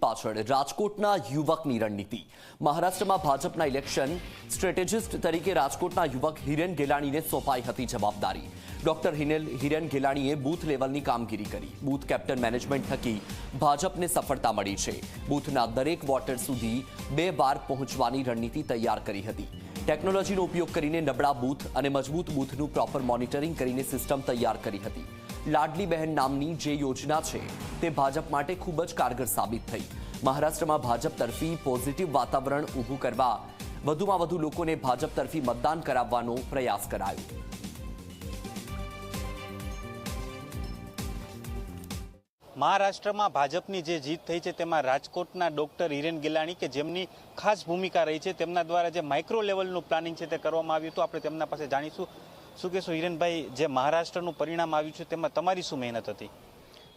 પાછળ રાજકોટના યુવકની રણનીતિ. મહારાષ્ટ્રમાં ભાજપના ઇલેક્શન, સ્ટ્રેટેજિસ્ટ તરીકે રાજકોટના યુવક હિરેન ગેલાણીને સોંપાઈ હતી જવાબદારી. ડોક્ટર હિનેલ હિરેન ગેલાણીએ બૂથ લેવલની કામગીરી કરી. બૂથ કેપ્ટન મેનેજમેન્ટ થકી ભાજપને સફળતા મળી છે. બૂથના દરેક વોટર સુધી બે વાર પહોંચવાની રણનીતિ તૈયાર કરી હતી. ટેકનોલોજીનો ઉપયોગ કરીને નબળા બૂથ અને મજબૂત બૂથનું પ્રોપર મોનિટરિંગ કરીને સિસ્ટમ તૈયાર કરી હતી. લાડલી બહેન નામની જે યોજના છે, તે ભાજપ માટે ખૂબ જ કારગર સાબિત થઈ. મહારાષ્ટ્રમાં ભાજપ તરફી પોઝિટિવ વાતાવરણ ઊભું કરવા, વધુમાં વધુ લોકોને ભાજપ તરફી મતદાન કરાવવાનો પ્રયાસ કરાયો. મહારાષ્ટ્રમાં ભાજપની જે જીત થઈ છે, તેમાં રાજકોટના ડોક્ટર હિરેન ગિલાણી કે જેમની ખાસ ભૂમિકા રહી છે, તેમના દ્વારા જે માઇક્રો લેવલનું પ્લાનિંગ છે તે કરવામાં આવ્યું હતું. આપણે તેમના પાસે જાણીશું. શું કહેશું હિરેનભાઈ, જે મહારાષ્ટ્રનું પરિણામ આવ્યું છે, તેમાં તમારી શું મહેનત હતી?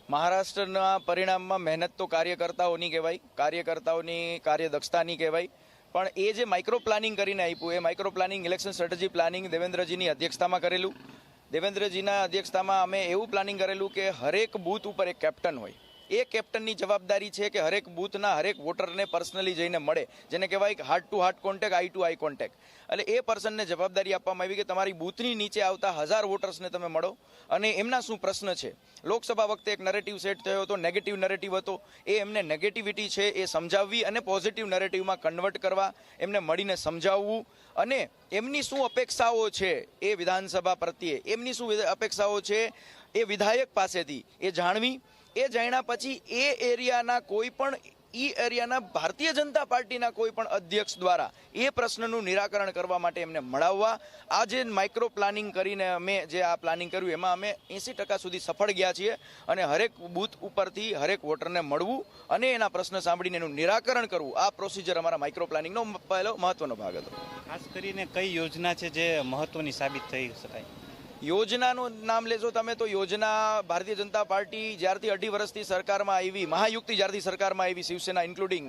મહારાષ્ટ્રના પરિણામમાં મહેનત તો કાર્યકર્તાઓની કહેવાય, કાર્યકર્તાઓની કાર્યદક્ષતાની કહેવાય. પણ એ જે માઇક્રો પ્લાનિંગ કરીને આપ્યું, એ micro planning election strategy planning દેવેન્દ્રજીની અધ્યક્ષતામાં કરેલું. દેવેન્દ્રજીના અધ્યક્ષતામાં અમે એવું પ્લાનિંગ કરેલું કે હરેક બૂથ ઉપર એક કેપ્ટન હોય. એ કેપ્ટનની જવાબદારી છે કે હરેક બૂથના હરેક વોટરને પર્સનલી જઈને મળે, જેને કહેવાય કે heart to heart contact eye to eye contact એટલે એ પર્સનને જવાબદારી આપવામાં આવી કે તમારી બૂથની નીચે આવતા હજાર વોટર્સને તમે મળો. અને એમના શું પ્રશ્ન છે? લોકસભા વખતે એક નરેટિવ સેટ થયો હતો નેગેટિવ નરેટિવ હતો. એ એમને નેગેટિવિટી છે એ સમજાવવી અને પોઝિટિવ નરેટિવમાં કન્વર્ટ કરવા, એમને મળીને સમજાવવું. અને એમની શું અપેક્ષાઓ છે એ વિધાનસભા પ્રત્યે? એમની શું અપેક્ષાઓ છે એ વિધાયક પાસેથી? એ જાણવી. એ જાણ્યા પછી એ એરિયાના કોઈ પણ, ઈ એરિયાના ભારતીય જનતા પાર્ટીના કોઈ પણ અધ્યક્ષ દ્વારા એ પ્રશ્નનું નિરાકરણ કરવા માટે એમને મળાવવા. આ જે માઇક્રો પ્લાનિંગ કરીને અમે જે આ પ્લાનિંગ કર્યું, એમાં અમે એંસી ટકા સુધી સફળ ગયા છીએ અને હરેક બૂથ ઉપરથી હરેક વોટરને મળવું અને એના પ્રશ્ન સાંભળીને એનું નિરાકરણ કરવું. આ પ્રોસિજર અમારા માઇક્રો પ્લાનિંગનો પહેલો મહત્વનો ભાગ હતો. ખાસ કરીને કઈ યોજના છે જે મહત્વની સાબિત થઈ શકાય? યોજનાનું નામ લેજો તમે તો યોજના ભારતીય જનતા પાર્ટી જ્યારથી અઢી વર્ષથી સરકારમાં આવી, મહાયુક્તિ જ્યારથી સરકારમાં આવી, શિવસેના ઇન્ક્લુડિંગ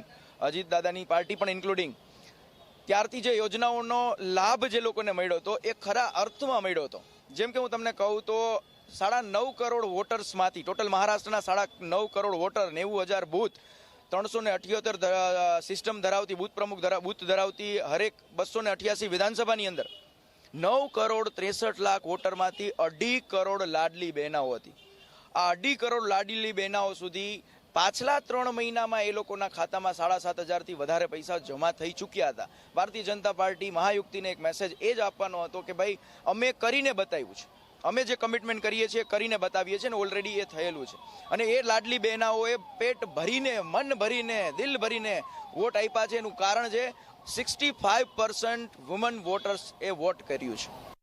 અજીત દાદાની પાર્ટી પણ ઇન્ક્લુડિંગ ત્યારથી જે યોજનાઓનો લાભ જે લોકોને મળ્યો હતો એ ખરા અર્થમાં મળ્યો હતો. જેમ કે હું તમને કહું તો સાડા નવ કરોડ વોટર્સમાંથી, ટોટલ મહારાષ્ટ્રના સાડા નવ કરોડ વોટર, નેવું હજાર બૂથ, ત્રણસો ને અઠ્યોતેર સિસ્ટમ ધરાવતી, બૂથ પ્રમુખ બૂથ ધરાવતી હરેક બસો ને અઠ્યાસી વિધાનસભાની અંદર નવ કરોડ ત્રેસઠ લાખ વોટરમાંથી અઢી કરોડ લાડલી બહેનાઓ હતી. આ અઢી કરોડ લાડલી બહેનાઓ સુધી પાછલા ત્રણ મહિનામાં એ લોકોના ખાતામાં સાડા સાત હજારથી વધારે પૈસા જમા થઈ ચૂક્યા હતા. ભારતીય જનતા પાર્ટી મહાયુક્તિને એક મેસેજ એ જ આપવાનો હતો કે ભાઈ, અમે કરીને બતાવ્યું છે. અમે જે કમિટમેન્ટ કરીએ છીએ કરીને બતાવીએ છીએ ને ઓલરેડી એ થયેલું છે. અને એ લાડલી બહેનાઓએ પેટ ભરીને, મન ભરીને, દિલ ભરીને વોટ આપ્યા છે. એનું કારણ છે sixty five percent woman voters એ વોટ કર્યું છે.